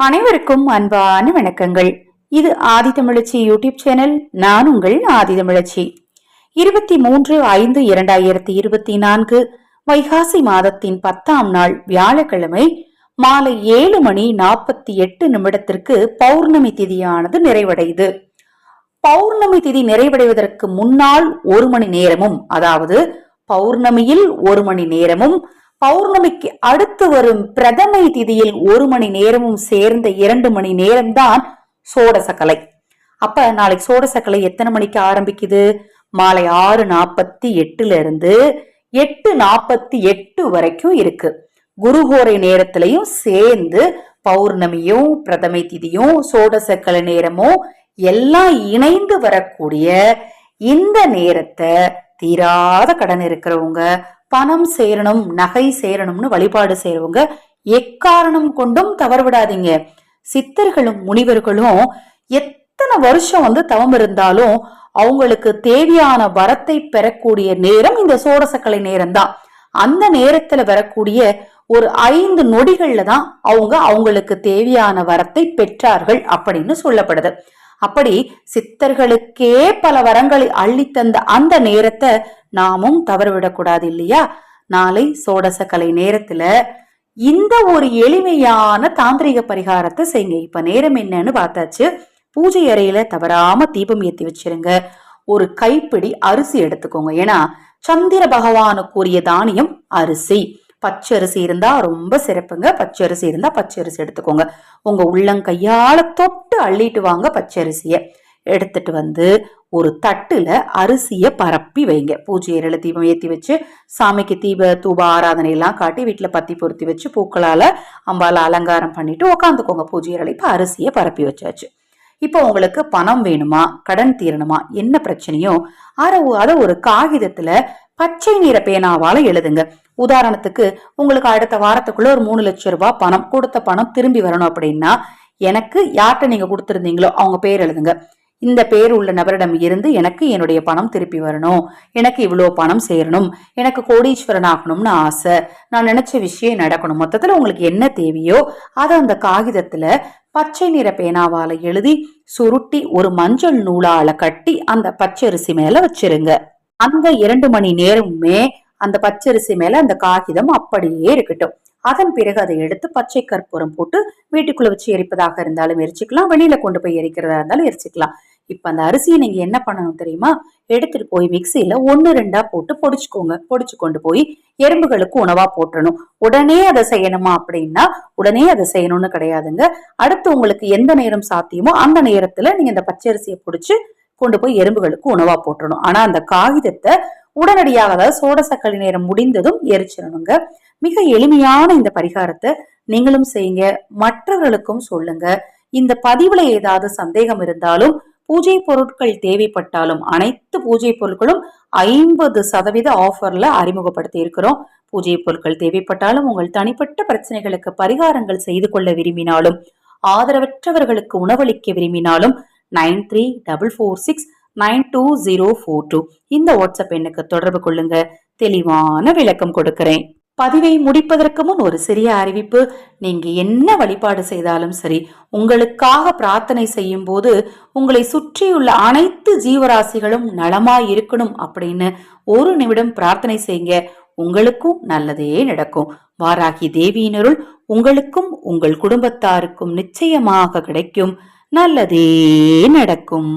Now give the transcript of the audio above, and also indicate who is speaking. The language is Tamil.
Speaker 1: அனைவருக்கும் அன்பான வணக்கங்கள். இது ஆதி தமிழச்சி யூடியூப் சேனல் நான் உங்கள் ஆதி தமிழச்சி. இருபத்தி மூன்று ஐந்து இரண்டாயிரத்தி இருபத்தி நான்கு வைகாசி மாதத்தின் பத்தாம் நாள் வியாழக்கிழமை மாலை ஏழு மணி நாற்பத்தி எட்டு நிமிடத்திற்கு பௌர்ணமி திதியானது நிறைவடையுது. பௌர்ணமி திதி நிறைவடைவதற்கு முன்னால் ஒரு மணி நேரமும் அதாவது பௌர்ணமியில் ஒரு மணி நேரமும் பௌர்ணமிக்கு அடுத்து வரும் பிரதமை திதியில் ஒரு மணி நேரமும் சேர்ந்த இரண்டு மணி நேரம்தான் சோடசக்கலை. அப்ப நாளைக்கு சோடசக்கலை எத்தனை மணிக்கு ஆரம்பிக்குது? மாலை ஆறு நாற்பத்தி எட்டுல இருந்து எட்டு நாற்பத்தி எட்டு வரைக்கும் இருக்கு. குருகோரை நேரத்திலையும் சேர்ந்து பௌர்ணமியும் பிரதமை திதியும் சோடசக்கலை நேரமும் எல்லாம் இணைந்து வரக்கூடிய இந்த நேரத்தை தீராத கடன் இருக்கிறவங்க பணம் சேரணும் நகை சேரணும்னு வழிபாடு செய்யறவங்க எக்காரணம் கொண்டும் தவறு விடாதீங்க சித்தர்களும் முனிவர்களும் எத்தனை வருஷம் வந்து தவம் இருந்தாலும் அவங்களுக்கு தேவையான வரத்தை பெறக்கூடிய நேரம் இந்த சோடசக்கலை நேரம் தான் அந்த நேரத்துல வரக்கூடிய ஒரு ஐந்து நொடிகள்ல தான் அவங்க அவங்களுக்கு தேவையான வரத்தை பெற்றார்கள் அப்படின்னு சொல்லப்படுது. அப்படி சித்தர்களுக்கே பல வரங்களை அள்ளித்தந்த அந்த நேரத்தை நாமும் தவறுவிடக்கூடாது இல்லையா? நாளை சோடச கலை நேரத்துல இந்த ஒரு எளிமையான தாந்திரிக பரிகாரத்தை செய்யுங்க இப்ப நேரம் என்னன்னு பார்த்தாச்சு. பூஜை அறையில தவறாம தீபம் ஏத்தி வச்சிருங்க. ஒரு கைப்பிடி அரிசி எடுத்துக்கோங்க. ஏன்னா சந்திர பகவானுக்குரிய தானியம் அரிசி. பச்சரிசி இருந்தா ரொம்ப சிறப்புங்க. பச்சரிசி இருந்தா பச்சரிசி எடுத்துக்கோங்க. உங்க உள்ளங்கையால தொட்டு அள்ளிட்டு வாங்க பச்சரிசியை எடுத்துட்டு வந்து ஒரு தட்டுல அரிசிய பரப்பி வைங்க. பூஜை அறையில தீபம் ஏத்தி வச்சு சாமிக்கு தீப தூப ஆராதனை எல்லாம் காட்டி வீட்டுல பத்தி பொருத்தி வச்சு பூக்களால அம்பால அலங்காரம் பண்ணிட்டு உட்காந்துக்கோங்க பூஜை அறையில இப்ப அரிசிய பரப்பி வச்சாச்சு. இப்போ உங்களுக்கு பணம் வேணுமா? கடன் தீரணுமா? என்ன பிரச்சனையோ? அதை அதை ஒரு காகிதத்துல பச்சை நிற பேனாவால எழுதுங்க. உதாரணத்துக்கு உங்களுக்கு அடுத்த வாரத்துக்குள்ள ஒரு மூணு லட்சம் ரூபாய் பணம் கொடுத்த பணம் திரும்பி வரணும் அப்படின்னா எனக்கு யார்கிட்ட நீங்க கொடுத்துருந்தீங்களோ அவங்க பேர் எழுதுங்க. இந்த பேர் உள்ள நபரிடம் இருந்து எனக்கு என்னுடைய பணம் திருப்பி வரணும். எனக்கு இவ்வளோ பணம் சேரணும். எனக்கு கோடீஸ்வரன் ஆகணும்னு ஆசை. நான் நினைச்ச விஷயம் நடக்கணும். மொத்தத்தில் உங்களுக்கு என்ன தேவையோ அதை அந்த காகிதத்தில் பச்சை நிற பேனாவால எழுதி சுருட்டி ஒரு மஞ்சள் நூலால கட்டி அந்த பச்சரிசி மேல வச்சிருங்க. அந்த இரண்டு மணி நேரமுமே அந்த பச்சரிசி மேல அந்த காகிதம் அப்படியே இருக்கட்டும். அதன் பிறகு அதை எடுத்து பச்சை கற்பூரம் போட்டு வீட்டுக்குள்ள வச்சு எரிப்பதாக இருந்தாலும் எரிச்சுக்கலாம். வெளியில கொண்டு போய் எரிக்கிறதா இருந்தாலும் எரிச்சுக்கலாம். இப்ப அந்த அரிசியை நீங்க என்ன பண்ணணும் தெரியுமா? எடுத்துட்டு போய் மிக்சியில ஒன்னு ரெண்டா போட்டு பொடிச்சுக்கோங்க. பொடிச்சு கொண்டு போய் எறும்புகளுக்கு உணவா போட்டுறணும் உடனே அதை செய்யணுமா அப்படின்னா உடனே அதை செய்யணும்னு கிடையாதுங்க. அடுத்து உங்களுக்கு எந்த நேரம் சாத்தியமோ அந்த நேரத்துல நீங்க இந்த பச்சரிசியை பொடிச்சு கொண்டு போய் எறும்புகளுக்கு உணவா போட்டணும் ஆனா அந்த காகிதத்தை உடனடியாக அதாவது சோடசக்களி நேரம் முடிந்ததும் எரிச்சிடணுங்க. மிக எளிமையான இந்த பரிகாரத்தை நீங்களும் செய்யுங்க. மற்றவர்களுக்கும் சொல்லுங்க. இந்த பதிவுல ஏதாவது சந்தேகம் இருந்தாலும் பூஜை பொருட்கள் தேவைப்பட்டாலும் அனைத்து பூஜை பொருட்களும் ஐம்பது சதவீத ஆஃபர்ல அறிமுகப்படுத்தி இருக்கிறோம். பூஜை பொருட்கள் தேவைப்பட்டாலும் உங்கள் தனிப்பட்ட பிரச்சனைகளுக்கு பரிகாரங்கள் செய்து கொள்ள விரும்பினாலும் ஆதரவற்றவர்களுக்கு உணவளிக்க விரும்பினாலும் nine three double four six nine two zero four two இந்த வாட்ஸ்அப் எண்ணுக்கு தொடர்பு கொள்ளுங்க. தெளிவான விளக்கம் கொடுக்கிறேன். பதிவை முடிப்பதற்கு முன் ஒரு சிறிய அறிவிப்பு. நீங்க என்ன வழிபாடு செய்தாலும் சரி உங்களுக்காக பிரார்த்தனை செய்யும் போது உங்களை சுற்றியுள்ள அனைத்து ஜீவராசிகளும் நலமா இருக்கணும் அப்படின்னு ஒரு நிமிடம் பிரார்த்தனை செய்யுங்க. உங்களுக்கும் நல்லதே நடக்கும். வாராகி தேவியினருள் உங்களுக்கும் உங்கள் குடும்பத்தாருக்கும் நிச்சயமாக கிடைக்கும். நல்லதே நடக்கும்.